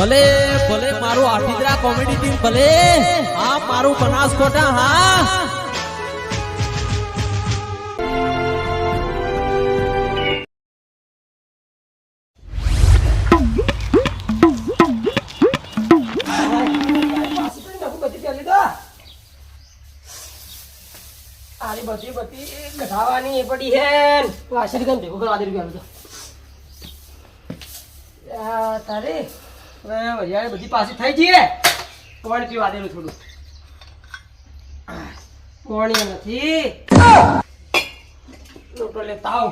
ભલે ભલે મારું આઠિદ્રા કોમેડી ટીમ ભલે, હા, મારું બનાસકોટા હા. આરી બધી બધી ગઢાવાની પડી હે વાસરી કેમ ભેગું કરવા દે રૂપિયા તારે હવે બધી પાછી થઈ જઈએ પાણી પીવા દેલું થોડું? પાણી નથી. લોટો લેતા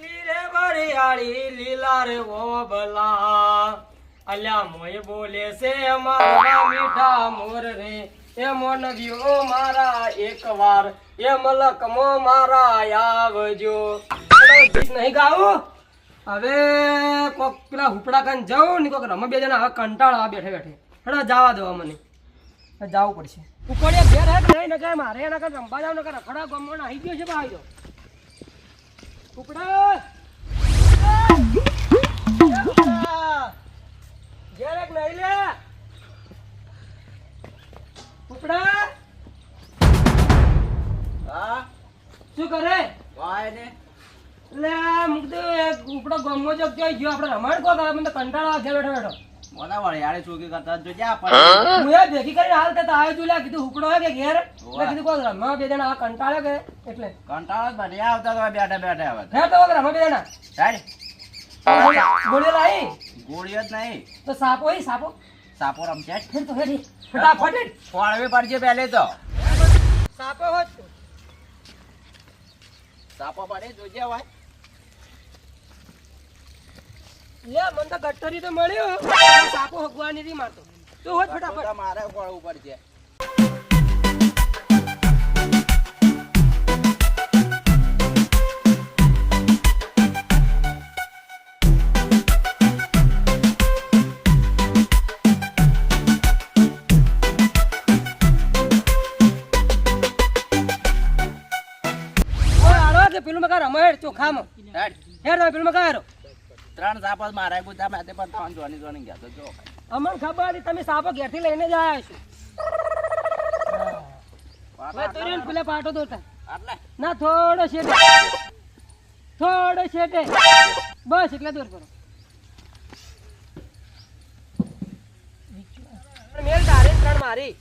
પી રે વો લીલા ઓબલા અલ્યા મોય બોલે છે મારા મીઠા મોર રે. એ મોનવ્યો મારા એકવાર એ મલકમો મારા આવજો. ગીત નહીં ગાવું હવે કોક પેલા હુપડા કાન જાઉં ને કોક રમે બે જણા, હવે કંટાળ આવે બેઠે બેઠે. હેડો, જવા દો મને જવું પડશે. ઉપડે ઘેર હે કે નહીં? નકાય મારે એના કાન રમવા જાવ, નકર રખડા ગમણ આવી ગયો છે ભાઈ ઉપડા! ઘેર એક નહીં લે. ઉપડા. હા? શું કરે? વાય ને લે મુકદે ઉપડો ગમો જો ક્યાં ગયો. આપણે રમાડ કો કરે મને કંટાળો આવે. બેઠો બેઠો. મોના વળિયાળે ચોકી કરતા જોજે આપણને હું? એ ભેગી કરીને હાલ કરતા આવ્યો છું લે કીધું ઉપડો કે ઘેર? કીધું રમવા બે જણા આ કંટાળે કે એટલે. કંટાળો જ આવતા તો બેઠા બેઠા આવે હે તો બે જણા. ગોળીઓ જ નહીં. તો સાપો હી સાપો? સાપો રમશે. ફેર તો ફેરી. ફટાફટ હેડ. પડજે પહેલે તો. સાપો હોત તો. સાપો પડે જોજે વાય લે મને તો ગટ્ટરી તો મળ્યો. સાપો હગવાની હતી મારતો. તું હોત ફટાફટ. મારે ફોડવું પડશે. ચોખામાં હેડ હેર તમે ફિલ્મ હારો. ત્રણ સાપો મારા ગુદા માથે પણ ત્રણ જોની જોની ગયા તો જો. અમને ખબર હતી તમે સાપો ઘેરથી લઈને જ આવ્યા છો. તુરીને પેલા પાટો દોતા આટલે. ના થોડો શેટે થોડો શેટે બસ એટલે દૂર કરો. મેલ તારે ત્રણ મારી.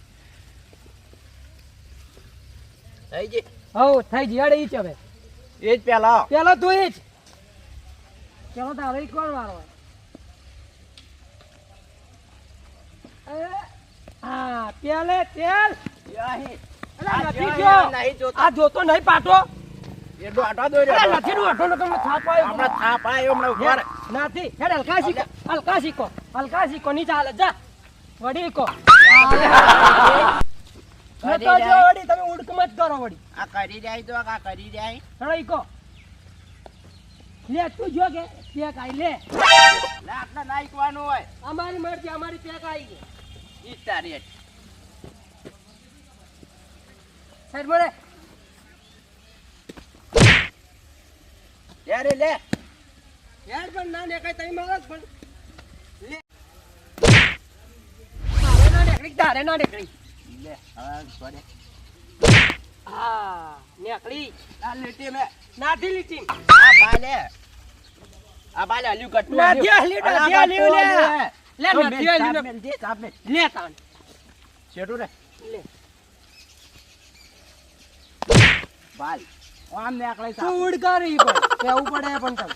થઈ ગઈ. હો થઈ જીયાડે ઈ છે હવે. એ જ પેલા. પેલો તું ઈ જ. પેલો તારે એક કોણ મારો હા પેલે તેલ. આ નથી જો, જો. જોતો. નહીં પાટો. એ દોઢો દોર્યો. નથી થાપ આવ્યો. હમણાં રહે. નથી. હેડ હલકા શીખો. હલકા શીખો. હલકા શીખો. ની ચાલે જા. વડી કો કરી નતો જો વડી તમે ઉડક મત કરો વડી આ કરી જાય તો આ કરી જાય હેડો ઈકો. લે તું જો કે પેક આઈ લે. લે આટલા નાખવાનું હોય. અમારી મરજી અમારી પેક આઈ ગઈ. ઈ તારી સાઈડ મળે ત્યારે લે. યાર પણ ના ને કઈ તઈ મારો પણ. લે. તારે ના નેકળી તારે ના નેકળી લે હવે છોડે. હા નેકળી. આ લીટી મે. નાથી લીટી. આ બાલે. આ બાલે હલ્યું કટું નથી હલ્યું, નથી હલ્યું, લે. લે, નથી હલ્યું, ચાપ દે, ચાપ મેલ. લે તાન શેઠું રે. લે. બાલ. આમ ને આકળે તું સાપ. પણ. કેવું પડે પણ તમ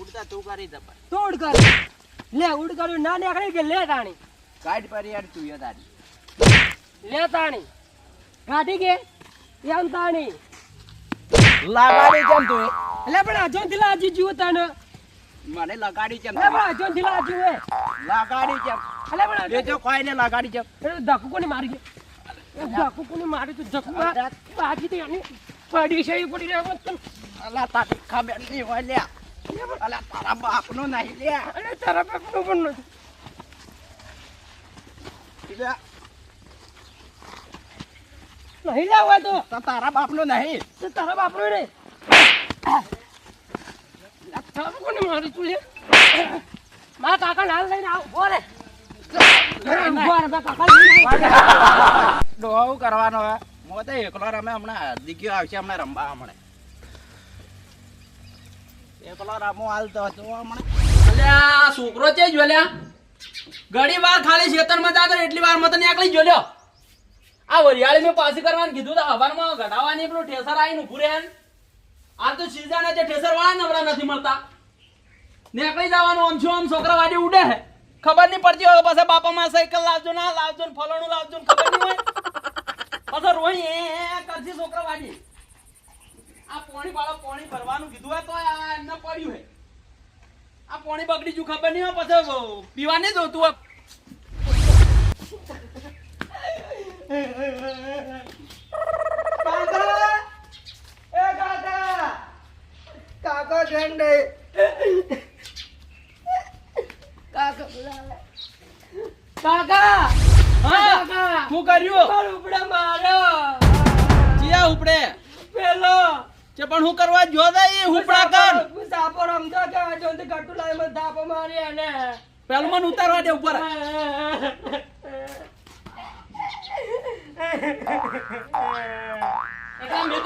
ઉડતા તું કરી દે તું ઉડ લે ઉડ ના નીકળી કે લે તાણી. કાઢ પર યાર તું યાર તારી. લે તાણી. કાઢી કે? એમ તાણી. લગાડી કેમ તું એટલે પણ અજોનથી લાજી જુઓ તને. મને લગાડી કેમ? એટલે પણ અજોનથી લાજી હે લગાડી કેમ? એટલે પણ એ જો કોઈ ને લગાડી કેમ? અજોન ધક્કો કોને મારી ગયો? ધક્કો કોને મારી તું? ધક્કુ બાજી તો એની પડી છે પડી રહ્યો તને અલા તારી ખબર નહીં હોય લે અલા તારા બાપનો નહીં લે અને તારા બાપનો પણ નથી. નહીં લાવવા તો તો તારા બાપનો નહીં. તો તારા બાપનો રે તારું કોને મારી તું લે? મારા કાકા લાલ લઈને આવ બોલે. ઊભો રે, મારા કાકા લઈને આવ. ડોહો કરવાનો હે મો તો એકલો રમે હમણાં દીકરીઓ આવશે હમણાં રમવા હમણાં. એકલો રમો હાલતો હતો હમણાં. અલ્યા છોકરો છે જોલ્યા ઘણી વાર ખાલી ખેતરમાં જાતો એટલી વાર મત નીકળી એકલી જોલ્યો આ વરિયાળી મેં પાછી કરવાનું કીધું તો હવારમાં ઘટાવાની પેલું ઠેસર આવીને ઊભું રહે આ તો સીઝન જે ઠેસર વાળા નવરા નથી મળતા. નીકળી જવાનું આમ છું આમ છોકરા વાડી ઉડે હે? ખબર નહીં પડતી હોય પાછા બાપામાં સાયકલ લાવજો, ના લાવજો ને ફલાણું લાવજો ને ખબર નહીં હોય. પાછા રોઈ એ કરશે છોકરા વાડી. આ પોણી વાળા પોણી ભરવાનું કીધું હોય તો આ એમને પડ્યું હે. આ પોણી બગડી જુ ખબર નહીં હોય, પછી પીવા નહીં દઉં તું કાકા કાકા. કાકા શું કર્યું મારો ઉપડે મારો ચિયા ઉપડે પેલો છે પણ હું કરવા જો એ હુપડા કર હું સાપો રમતો કે કટુ મને થાપો મારી એને પેલું મને ઉતારવા દે ઉપર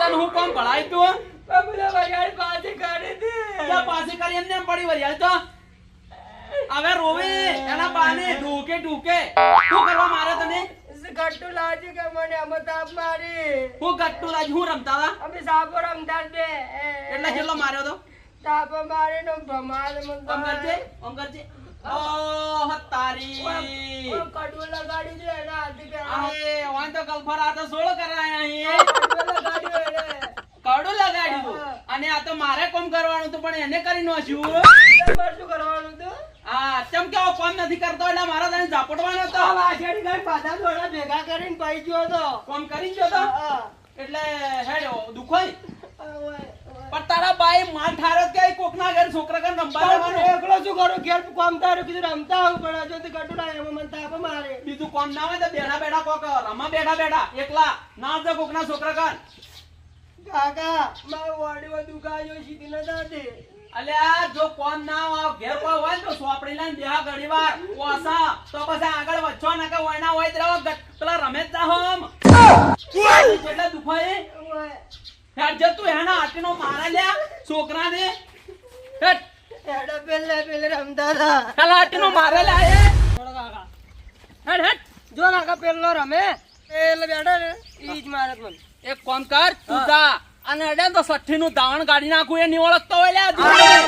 તને હું કોમ ભળાય તું? બાબુલા વગાડી પાછી કાઢી દે. જા પાછી કરી એમને એમ પડી વરિયાળ તો. હવે રોવે એના બાને ઢૂકે ઢૂકે. શું કરવા મારે તને? ગટ્ટુ લાજી કે મને અમે તાપ મારી. હું ગટ્ટુ લાજી હું રમતા હતા? અમે સાપો રમતા બે. એટલે કેટલો માર્યો તો? તાપ મારી નો ભમાલ મને આમ કરજે ઓહ તારી કડવું લગાડી દે એના હાથ કે અરે વાન તો કલ્ફર આ તો સોળ કરાયા અહીં કડું લગાડ્યું. અને આ તો મારે કોમ કરવાનું હતું પણ એને કરી નાખ્યું શું કરવાનું હતું આ ચમ કેવો કોમ નથી કરતો એટલે મારા તને ઝાપટવાનો હતો. વાછડી ગઈ પાછા થોડા ભેગા કરીને પાઈ ગયો તો કોમ કરી ગયો તો? એટલે હેડ્યો દુખોય. પણ તારા બાઈ માલ ઠારો કે કોકના ઘર છોકરા ઘર રમવા જવાનું? એકલો શું કરું? ઘેર કોમ તારો? કીધું રમતા આવું પણ હજુ તો ગટુ ના એમાં મન તાપ મારે. બીજું કોમ ના હોય તો બેઠા બેઠા કોક રમા બેઠા બેઠા એકલા. ના જ કોકના છોકરા ઘર. કાકા મારો વાડીઓ દુખાયો સીધી ન દાદે. અલ્યા જો કોમ ના હોય ઘેર કોઈ હોય તો સોપડી લઈને બેહા ઘડી વાર. ઓસા તો પછી આગળ વચ્ચો ના કે હોય ના હોય તો પેલા રમેશ જા હોમ. કેટલા દુખાય હેડ જતું એના હાથનો મારા લ્યા છોકરાને. હેડ. એડા પેલે પેલે રમતા હતા પેલા હાથનો મારા લે એ. કાકા. હેડ હેડ. જો કાકા પેલો રમે. પેલે બેઠા ને ઈ જ મારે મને એક કોમ કર તું જા. અને અડે ને તો સઠ્ઠી નું ધાવણ કાઢી નાખું એ નહીં ઓળખતો હોય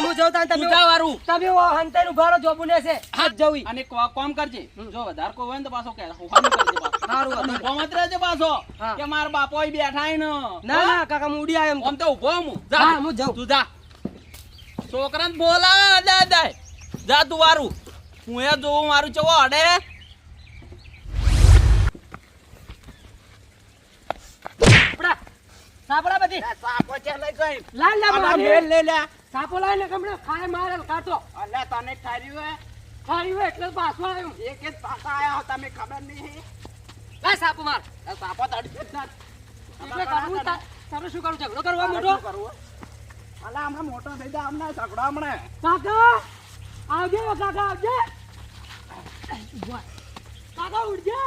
હું જાઉં તાન તમે જા વારું તમે ઓ હંતાઈ ઊભા જોબુ ને છે. હાથ જવી. અને કોમ કરજે. જો વધારે કોઈ હોય ને તો પાછો કે હોવાનું કરજે સારું, અને મત રહેજે પાછો કે મારા બાપો બેઠા ને. ના ના કાકા હું ઉડી આવ્યો. આમ તો હું. જા. હું જાઉં. તું જા. છોકરાને બોલા દાદા જા તું વારું. હું એ જોઉં મારું ચવો અડે. સાપડા બધી. સાપો છે લઈ ગઈ. લાલ લાલ અલા, મેલ લે લ્યા. સાપો લાવીને કમણે ખાય મારે કાટો અલ્યા તને ઠાર્યું હે? ઠાર્યું એટલે પાછો આવ્યો. એક જ પાછા આયા હો તમે ખબર નહીં લે સાપો માર. સાપો તડકે જ ના એટલે કરવું તારે શું કરું ઝઘડો કરવો મોટો? અલા હમણાં મોટો થઈ જા હમણાં ઝઘડો હમણાં. કાકા આવજે કાકા આવજે. કાકા ઉડજે.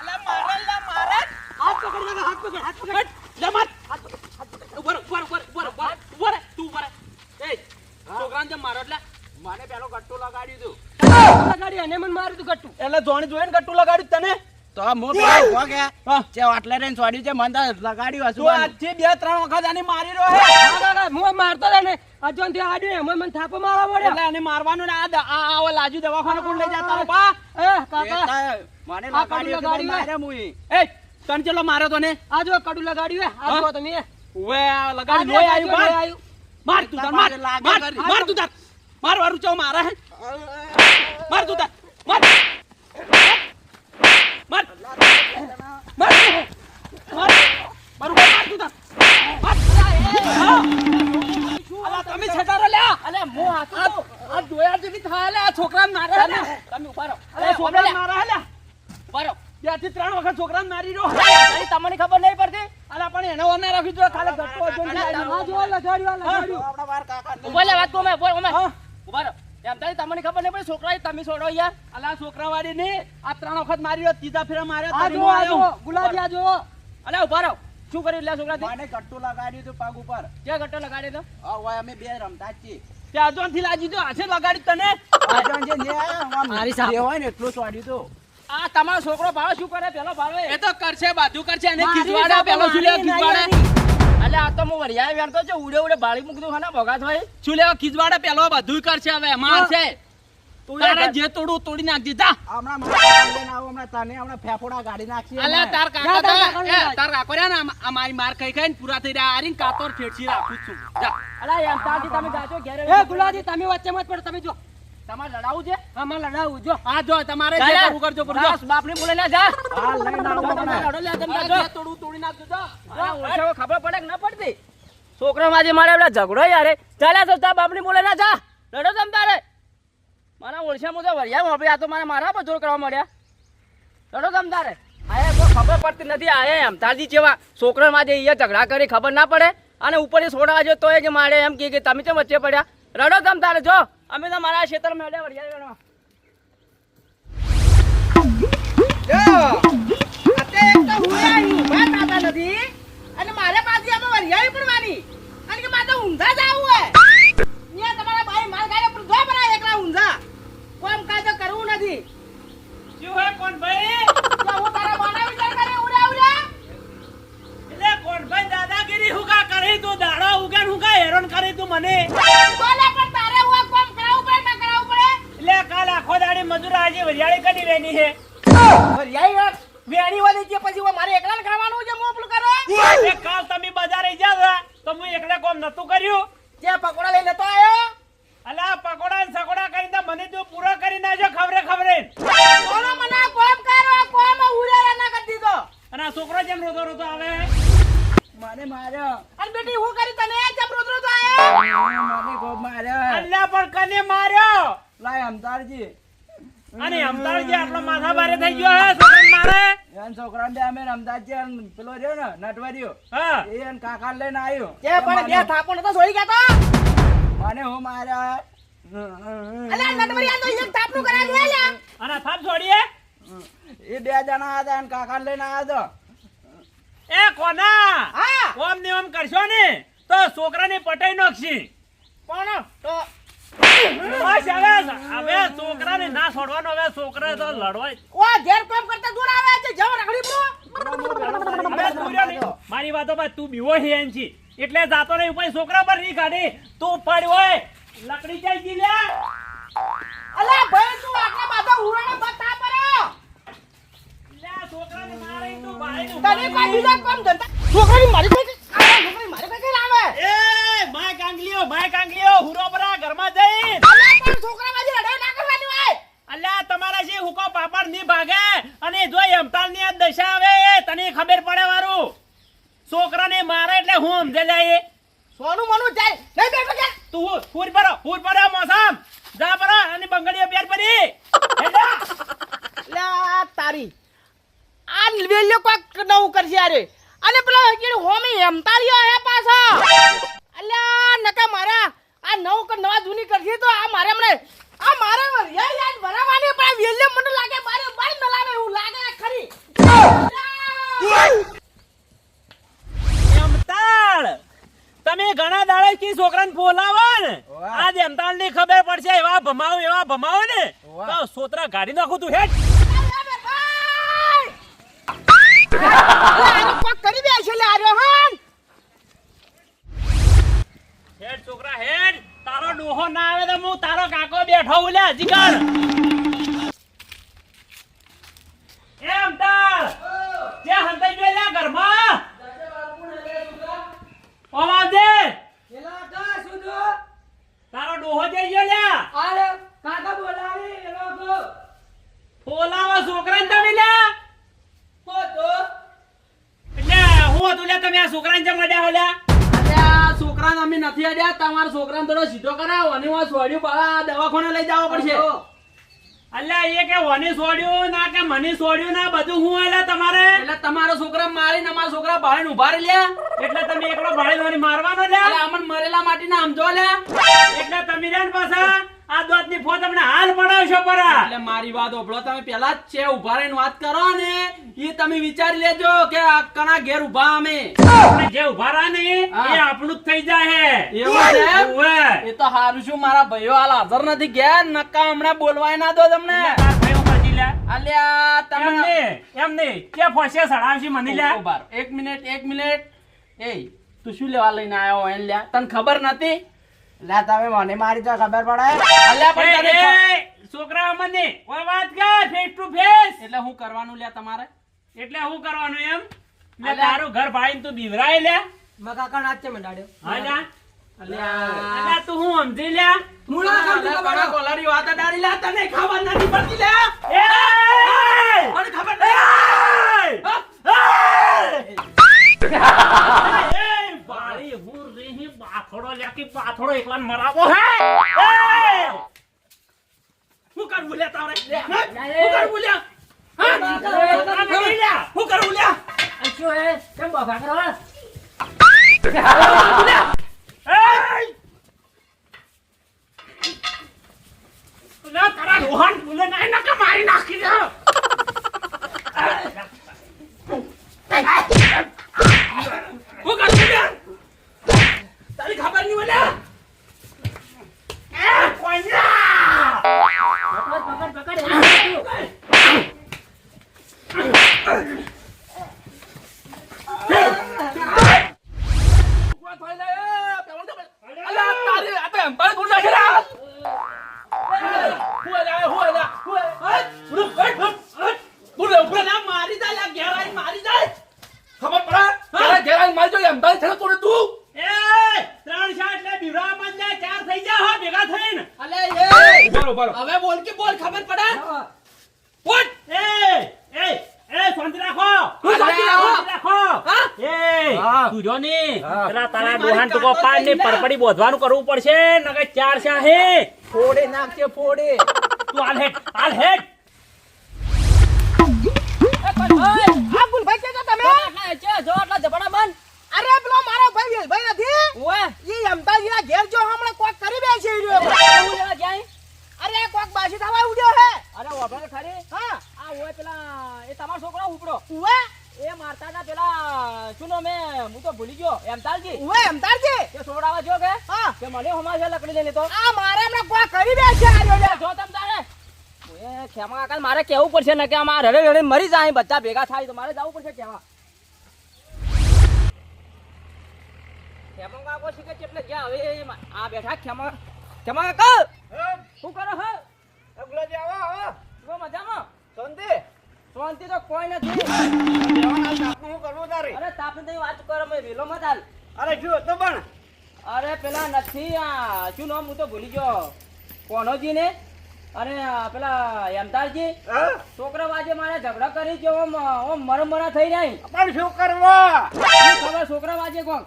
અલા મારે લા મારે. હાથ પકડ કાકા હાથ પકડ હાથ પકડ. લે માર ઊભો રહો, ઊભો રહો, ઊભો રહો, ઊભો રહો, ઊભો રહો, ઊભો રહો, તું ઊભો રહો. એ છોકરાને જેમ મારો એટલે? મને પેલો ગટ્ટુ લગાડ્યું તું. લગાડી અને મને માર્યું તું ગટ્ટુ. એટલે જોણી જોઈને ગટ્ટુ લગાડ્યું તને? તો હું પેલો ઊભો કે જે આટલે રહીને છોડ્યું છે મને તો લગાડ્યું હશું આજથી બે ત્રણ વખત આને મારી રહ્યો હે. મારતો ને અજોનથી આડ્યું એમાં મને થાપો મારવા મળ્યો. એટલે મારવાનું ને આ આવો લાજુ દવાખાને કોણ લઈ જતા બા? એ કાકા મને લગાડ્યું લગાડ્યું મને માર્યા મુઈ. એ તને ચલો માર્યો તો ને? આ જો કડું લગાડ્યું હે. આ? જો તમે ઓએ આ લગાડી લોય આ જો, માર માર તું તાર માર માર માર તું તાર. માર વારું ચો મારા હે? માર તું તાર. માર. માર. માર. માર. મારું માર તું તાર. તમે છટારો લ્યા અલે હું અલે આ છોકરાને મારે તમે ઊભા રહો. અલે છોકરાને છોકરા મારે અલે ઊભા રહો. બેથી ત્રણ વખત છોકરાને મારી રહ્યો. તમને ખબર નહીં પડતી? અલે પણ એનો ઓને રાખી દો ખાલી ઘટકો જોઈને જાય. આ જો લગાડ્યું લગાડ્યું. આપણા વાર કાકા ઊભા લે વાત કહું મેં ઊભા. હા. ઊભા રહો. એમ તારી તમને ખબર નહીં પડી છોકરા તમે છોડો યાર અલા છોકરા વાળી ને આ ત્રણ વખત મારી રહ્યો ત્રીજા ફેરા માર્યો તારી જો, આવ્યો. ગુલાબી આ જો. અલે ઊભા રહો. શું કર્યું લે છોકરા મને કટ્ટુ લગાડ્યું હતું પગ ઉપર. ક્યાં ગટ્ટો લગાડે તો? હોય અમે બે રમતા જ છીએ. ત્યાં જોનથી લાજી જો હાથે લગાડી તને. આજોન જે ને મારી સામે. દેવાય ને એટલું છોડ્યું તું. આ તમારો છોકરો ભાવે શું કરે? પેલો ભાવે. એ તો કરશે બાજુ કરશે અને મારી પેલો શું લેવા અલે આ તો હું વરિયાળ વેણતો છે ઉડે ઉડે બાળી મૂકતું ખાના ભોગા થાય શું લેવા ખીજવાડે પેલો બધું કરશે હવે મારશે તારે જે તોડું તોડી નાખજે જા. હમણાં લઈને આવો, હમણાં તને હમણાં ફેફોડા ગાડી નાખીએ અલ્યા તાર કાકા તાર તો- કાકાને એ, જા. તાર કાકો રહ્યા ને આ મારી માર ખાઈ ખાઈને પૂરા થઈ રહ્યા આરીને કાતોર ફેરસી રાખું છું. જા. અલા એમ તારથી તમે જાજો ઘેરે એ ગુલાબી તમે વચ્ચે મત પડો તમે જો તમારે લડાવું છે? આમાં લડાવું. જો આ જો તમારે જે કરવું કરજો પણ બાપને બોલે ના જા. હાલ લઈને આવો લડો લે તમે આ તોડું તોડી નાખજો જા. આ ખબર પડે કે ના પડતી? છોકરા માજે મારે પેલા ઝઘડો યારે ચાલ્યા તો તાર બાપની બોલે ના જા. લડો તમ તારે. મારા ઓળખા મુજબ વરિયા વાપરી આ તો મારા મારા પર જોર કરવા મળ્યા લડો તમ તારે. આયા કોઈ ખબર પડતી નથી આયા એમ તારજી જેવા છોકરા માજે અહીંયા ઝઘડા કરી ખબર ના પડે. અને ઉપર સોડા જો તોય કે મારે એમ કે તમે કેમ વચ્ચે પડ્યા? રડો તમ તારે જો. અમે તો મારા ક્ષેત્રમાં મળ્યા વરિયા જેમ રોતો રોતો આવે. મને માર્યો અને બેટી હું કરી તને જબ રોતરો તો આયો? મને ખૂબ માર્યો અલ્લા પણ કને માર્યો? લાય અમતારજી અને અમતાળજી આટલો માથા ભારે થઈ ગયો હે છોકરાને મારે. એન છોકરાને બે અમે રમતા જ છીએ. એન પેલો રહ્યો ને નટવરિયો હા. એ એન કાકા લઈને આવ્યો જે પણ બે થાપો નતો છોડી ગયા તો? મને હું માર્યો અલ્યા નટવરી તો એક થાપનું કરાવી લે અને થાપ છોડીએ? એ બે જણા હતા એન કાકા લઈને આવ્યો એ કોના? હા. ઓમ ને ઓમ કરશો ને તો છોકરાને પટાઈ નાખશી. પણ તો બસ હવે હવે છોકરાને ના છોડવાનો હવે છોકરા તો લડવાય. ઓ ઘેર કામ કરતા દૂર આવે છે જવ પડો મારી વાતો બાદ તું બીવો હે એમ એટલે જાતો નહીં ઉપર છોકરા પર નહીં કાઢી. તું પડ્યો હોય લકડી જી લે અલ્યા ભાઈ તું આટલા બધા ઉરાને બતા પડો લે છોકરાને મારે તું ભાઈ તને કોઈ બીજા કામ ધંધા છોકરાની મારી કોઈ આ છોકરી મારી કોઈ લાવે. એ માય કાંગલીઓ માય કાંગલીઓ હુરો પરા ઘરમાં જઈ. અલ્યા પણ છોકરા માજી લડાઈ ના કરવાની હોય. અલ્યા તમારા જે હુકો પાપડની ભાગે અને જો એમતાલની દશા આવે તને ખબર પડે વારું? છોકરાને મારે એટલે હું સમજે જાય સોનું મનું જાય. નહીં બેઠો કે તું ફૂર પરો ફૂર પરો મોસમ. જા પર અને બંગડીઓ પેર પડી. લ્યા તારી. આ વેલ્યો કોક નવું કરશે અરે. અને પેલો હજી હોમી હેમતાળીઓ હે પાછા. અલ્યા નકા મારા આ નવું નવા જૂની કરશે તો આ મારે હમણે આ મારે યાર યાર ભરાવાની પણ વેલ્યો મને લાગે મારે બાર ન લાવે એવું લાગે ખરી. તમે ઘણા દાડે કી છોકરાને બોલાવો ને. આ આજની ખબર પડશે એવા ભમાવો એવા ભમાવો ને. તો સોતરા ગાડી નાખું તું હેડ કોક કરી બે છે લે આર્યો હન હેડ છોકરા હેડ. તારો ડોહો ના આવે તો હું તારો કાકો બેઠો એમ તાર જે હંતાઈ કરાવો સોડ્યું પાછા દવાખાને લઈ જવો પડશે. અલ્યા એ કે વની સોડ્યું ના કે મને સોડ્યું ના બધું હું એટલે તમારે? એટલે તમારો છોકરા મારીને અમારા છોકરા ભાળીને ઊભા રહી લ્યા. એટલે તમે એકલો દોની મારવાનો લે લ્યા અમને મરેલા માટીના સમજો લ્યા. એટલે તમે ને પાછા. આ દોતની ફો તમને હાલ પડાવશો પરા. એટલે મારી વાત ઓભળો તમે પેલા જ છે ઊભા રહીને વાત કરો ને એ તમે વિચારી લેજો કે આ કણા ઘેર ઊભા અમે. આપણે જે ઊભા રહ્યા ને એ આપણું જ થઈ જાય એવું છે એ તો હારું છું મારા ભાઈઓ હાલ હાજર નથી ગયા નક્કા હમણાં બોલવાય ના દો તમને. અલ્યા એમ નહીં. કે ફોસે સડાવશી મને લ્યા એક મિનિટ એક મિનિટ. એ તું શું લેવા લઈને આવ્યો લ્યા? તને ખબર નથી? લે તમે મને મારી તો ખબર પડે. અલ્યા પણ તને છોકરા અમને ઓય વાત કર ફેસ ટુ ફેસ એટલે હું કરવાનું લ્યા તમારે? એટલે શું કરવાનું એમ? મેં તારું ઘર ભાઈને તું બીવરાય લે. મકા કણ છે મંડાડ્યો. હા અલ્યા. તું હું સમજી લે અલ્યા, ઘણા કોલારી વાત અડાડી લ્યા તને ખબર નથી પડતી લ્યા એ! મને ખબર નહીં હું. લે બાથોડો એકલાને મરાવો હે! હું? કરવું લ્યા તારે? હું? કરવું લ્યા છોકરાને નહીં લે. હું? કરવું લ્યા એ! લે, તારા રોહન નહીં નકે મારી નાખી દે હું કરવું લ્યા તારી ખબર નહીં લ્યા ને. પરપડી બોધવાનું કરવું પડશે નકર ચાર શા હે ફોડે નાખજે ફોડે. તું હાલ હેડ હાલ હેડ. આ ગુલભાઈ છે તો તમે? જબડા પેલો મારો ભાઈ વેલભાઈ નથી ઈ અમદાજીના ઘેર જો હમણાં કોક કરી બેસી રહ્યો અરે કોક બાસી થવા ઉડ્યો હે અરે વાપરે ખરી હા આ હોય પેલા એ તમારો છોકરો ઉપડો ઉવે એ મારતા હતા પેલા શું નામ એ હું તો ભૂલી ગયો એમતાલજી ઉવે અમદારજી તે સોડાવા જો કે હા કે મને આ મારે કરી જો તમ તારે. ખેમા કાકા કેવું પડશે ને કે આમાં રડે રડે મરી જાય બધા ભેગા થાય તો મારે જવું પડશે કેવા? ખેમા કાકો શીખે છે એટલે જ્યાં હવે આ બેઠા ખેમા. ખેમા કાકા શું કરો હે? અગલાજી આવો આવો. શું મજામાં? શાંતિ. શાંતિ તો કોઈ નથી. દેવાના તાપનું હું કરવું તારે? અરે તાપને તો વાત કરો મેં વેલો મત હાલ અરે શું તો પણ. અરે પેલા નથી આ. શું નામ હું તો ભૂલી ગયો. કોનોજી ને અને પેલા યમતારજી છોકરા વાજે મારે ઝઘડા કરી છે ઓમ ઓમ મરમરા થઈ જાય પણ શું કરવા? ખબર છોકરા વાજે કોણ?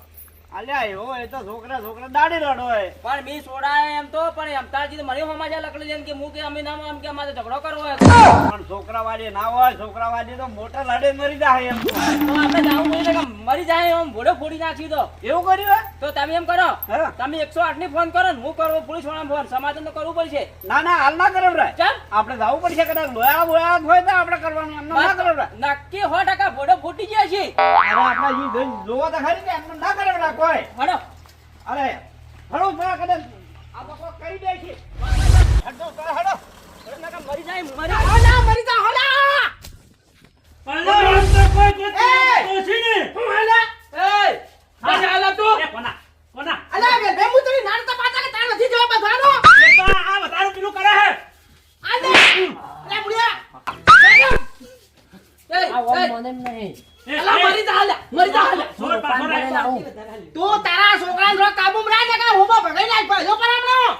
અલ્યા એવો એ તો છોકરા છોકરા દાડી રડો હોય પણ મી સોડાય એમ તો પણ યમતારજી તો મને હમાજા લકડી દે કે હું કે અમે નામ એમ કે અમારે ઝઘડો કરવો હોય પણ છોકરા વાળી ના હોય છોકરા વાળી તો મોટા લડે મરી જાય એમ. તો. આપણે જાવું પડે કે મરી જાય એમ ભોડો ફોડી નાખી દો એવું કર્યું તો તમે એમ કરો? તમે એકસો આઠની ફોન કરો ને હું કરવો પોલીસવાળા ફોન. સમાધાન તો કરવું પડશે. ના ના હાલ ના કરો ચાલ. આપણે જવું પડશે કદાચ. લોયા બોયા હોય તો આપણે કરવાનું. એમ ના કરો નક્કી સો ટકા ભોડો ફૂટી ગયા છે. અરે આપણે જોવા તો ખરી ને એમને ના કરે કોઈ. હડો. અરે હળો ભલા કદાચ આ બકો કરી દે છે. હડો હડો. મરી જાય મરી હોલા મરી જા હડા. પણ તો કોઈ એ! નથી ને. હું હોલા એ બસ હાલ તું એ કોના? કોના? અલા વેલભાઈ હું તને નાન તો પાતા કે તાર નથી જવા બધાનો એ તો આ વધારે પેલું કરે હે. આલે અરે બુડિયા એ, આ ઓમ એ, મને નહીં. એ, અલા, મરી જા હાલ્યા, મરી જા હાલ્યા. છોડ પાછો રાખ. તું તારા છોકરાને રો કાબુમાં રાખ ને હું બા ભગાઈ નાખ ભાઈ પર હમણાં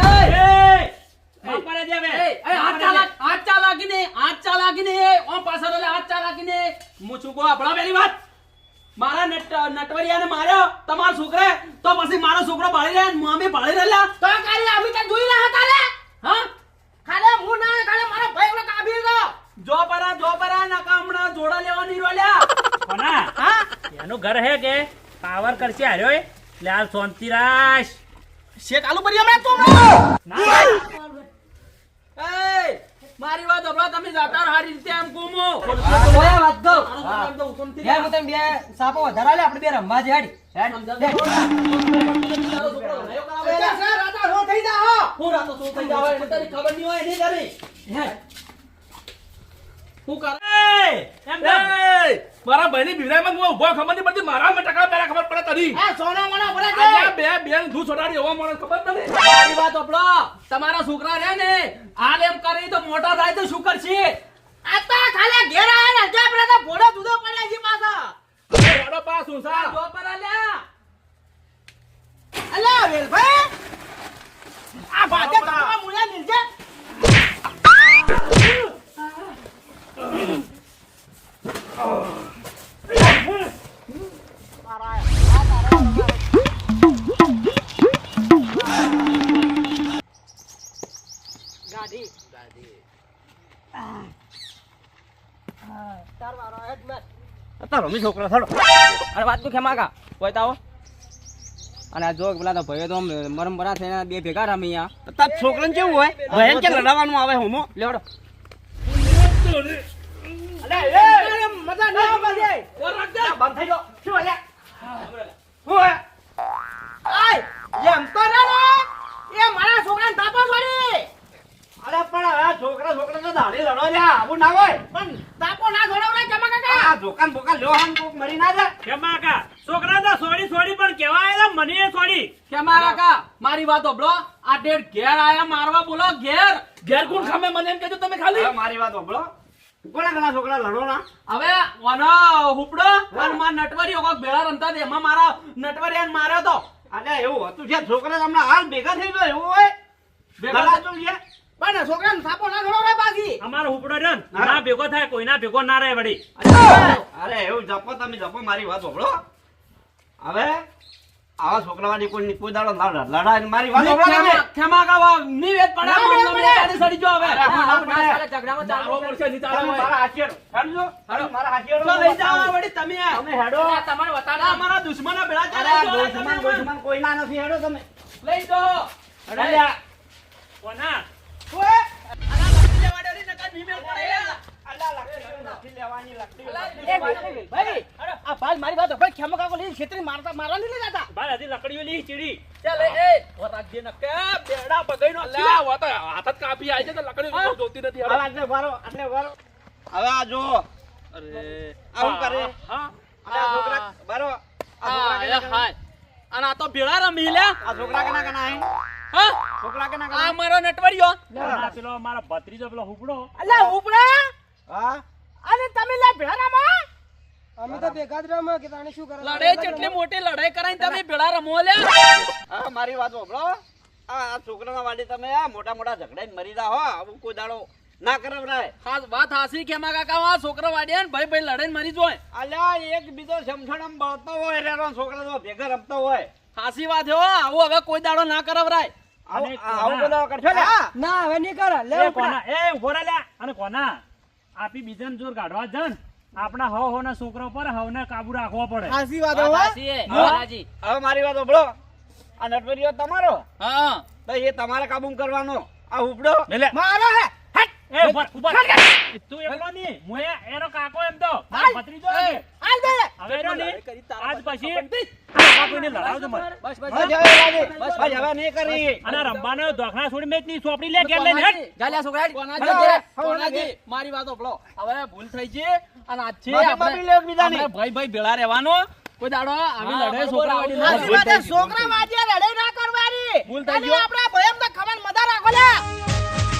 એ, માફ કરે દે બે એ, હાથ ચાલા હાથ ચા લાગીને, હાથ ચા લાગીને, ઓમ પાછળ ઓલે હાથ ચા લાગીને. હું છું કહું, આપણા પેલી વાત. મારા નટ- નટવરિયાને માર્યો તમાર છોકરે તો પછી મારો છોકરો ભાળી રહ્યા મામે અમે ભાળી રહેલા તો કાલે આવી તો જોઈ રહ્યા હતા રે હા ખાલે હું ના ખાલે મારો ભાઈ ઓલો કાબી ગયો જો પરા જો પરા નકા હમણાં જોડા લેવાની રોલ્યા કોના હા એનું ઘર હે કે? પાવર કરશે હાર્યો લાલ લે હાલ શાંતિ શેક આલુ ભરી હમણાં તો મારી વાત હમણાં તમે જાતા હારી રીતે એમ કોમો. વાત કહું યાર હું તને બે સાપો વધારા લે આપણે બે રમવા જે હેડ. રાતા રો થઈ જા હો હું રાતો શું થઈ જાવ એને તારી ખબર નહીં હોય નહીં કરી. હું. કર? એ, એમ કેમ? મારા ભાઈની બિરાયમાં હું ઊભો ખબર નહીં પડતી મારા મેં ટકા પહેલા ખબર પડે તરી. એ સોના મોના આ છે બે બેન ધૂ છોડાડી એવો મને ખબર નથી મારી વાત ઓપડો તમારા છોકરા રે ને હાલ એમ કરી તો મોટા થાય તો શું કરશે? આ તો ખાલે ઘેર આયા ને અજા આપણે તો ભોળો દૂધો પડ્યા છે પાછા. વાડો પાસ સા જો પરા લ્યા. અલ્યા વેલભાઈ આ ભાતે તમારા મુલા મિલજે ગાડી તાર વારો હેડ મેં તારો મી છોકરો થડો અરે વાત તું ખેમા કા કોઈ તાવો અને આ જો પેલા તો ભાઈઓ તો આમ મરમ બરા થઈને બે ભેગા રમી અહીંયા તાર છોકરાને કેવું હોય ભયન કે લડાવવાનું આવે હોમો લેવડો અરે મજા ના આવે બંધ થઈ જાઓ શું અલ્યા હું આય એમ તો ના એ મારા છોકરાને તાપા છોડી અરે પણ આ છોકરા છોકરા તો દાઢી લડો લ્યા આવું ના હોય. પણ તાપો ના છોડાવરા જમા કાકા. આ દુકાન બોકાન લ્યો હાન કોક મરી ના જાય. કેમ કાકા છોકરા તો સોડી સોડી પણ કેવા ને મને સોડી. કે મારા મારી વાત હંભળો. આ ડેડ ઘેર આયા મારવા બોલો ઘેર. ઘેર કોણ ખામે મને એમ કેજો તમે ખાલી. મારી વાત સાંભળો કોના ઘણા છોકરા લડો ના? હવે ઓનો હુપડો અને માર નટવરી કોક ભેળા રમતા એમાં મારા નટવરિયાને માર્યો તો. અલે એવું હતું જે છોકરા તમને હાલ ભેગા થઈ ગયો એવું હોય. ભેગા લડાતું છે. પણ છોકરાને તાપો ના છોડાવરા પાછી અમારો ઉપડો રહ્યો ના ભેગો થાય કોઈના ભેગો ના રહે વળી. અરે એવું જપો તમે જપો મારી વાત સાંભળો હવે આવા છોકરાવાની કોઈ કોઈ દાડો લડાય મારી વાત સાંભળો તમે. ખેમા- ખેમા કા વા- ની વેત પડે ના આપણને વેત અમે પડે. ગાડી સડી જો હવે. અરે, હા, હા, પડે. ઝઘડામાં ચાલવો પડશે નહીં ચાલે મારા હાથીએ સમજો હાલો. મારા હાથીએ તો લઈ જાઓ વળી તમે. તમે હેડો. તમારે વતાડા. અમારા દુશ્મનો ભેળા ચાલે દુશ્મન દુશ્મન કોઈ ના નથી હેડો તમે. લઈ અલ્યા. કોના? મારી વાત ભાઈ ખેમો કાકો લઈને ખેતરી મારતા મારવા નહીં જતા ભાઈ હજી લકડીઓ લી ચીડી ચાલ એ ઓ રાખજે ને કે બેડા બગાઈનો લા, આ વાત હાથ જ કાપી આવી છે તો લકડી જોતી નથી હવે આટલે વારો આટલે વારો હવે આ જો અરે આવું કરે હા આ છોકરા બારો આ છોકરા આ હાય. અને આ તો ભેળા રમી લ્યા. આ છોકરા કેના કેના હે હા? છોકરા કેના આ મારો નટવરિયો આ પેલો મારો ભત્રીજો પેલો હુપડો અલ્યા ઉપડા હા? અને તમે લે ભેરામાં અમે તો ભેગા જ રમો કે તાણે શું કરે લડાઈ કેટલી મોટી લડાઈ કરાઈને તમે ભેળા રમો લ્યા હા મારી વાત સાંભળો આ આ છોકરાના વાડી તમે આ મોટા મોટા ઝઘડાઈને મરી જા હો. આવું કોઈ દાડો ના કરાવરાય. ખાસ વાત હાસી ખેમા કાકા આ છોકરો વાડ્યા ને ભાઈ ભાઈ લડાઈને મરી જોય અલ્યા એક બીજો સમસણમ બળતો હોય રેરો છોકરા તો ભેગા રમતો હોય. હાસી વાત હે હો. આવું હવે કોઈ દાડો ના કરાવરાય. આવું આવું કરશો લે. ના હવે નહીં કરે લે કોના? એ ઊભો રે લ્યા અને કોના? આપી બીજાને જોર કાઢવા જન. આપણા હવ હવ ના છોકરા પર હવને કાબુ રાખવો પડે. વાત હવે મારી વાત આ નટવરીઓ તમારો? હા. તો એ તમારે કાબુ કરવાનો. આ ઉપડો. લે. મારો હે. એ ઊભા ઊભા. તું એકલો નહીં. હું એનો કાકો એમ તો. મારો ભત્રીજો હાલ દે હવે એનો નહીં. આજ પછી આ લડાવજો મને. બસ બસ બસ હવે હવે નહીં કરી. અને રમવાનો દોખણા છોડી મેચની ચોપડી લે ઘેર લઈને હેડ. ગાલ્યા છોકરા કોનાજી. મારી વાત. હવે ભૂલ થઈ છે અને આજથી આપણે- ભાઈ ભાઈ ભેળા રહેવાનો. કોઈ દાડો આવી લડે છોકરા વાળી છોકરા લડાઈ. ના કરવાની. ભૂલ થઈ ગયો. આપણા ભયમ તો ખબર મજા રાખો લે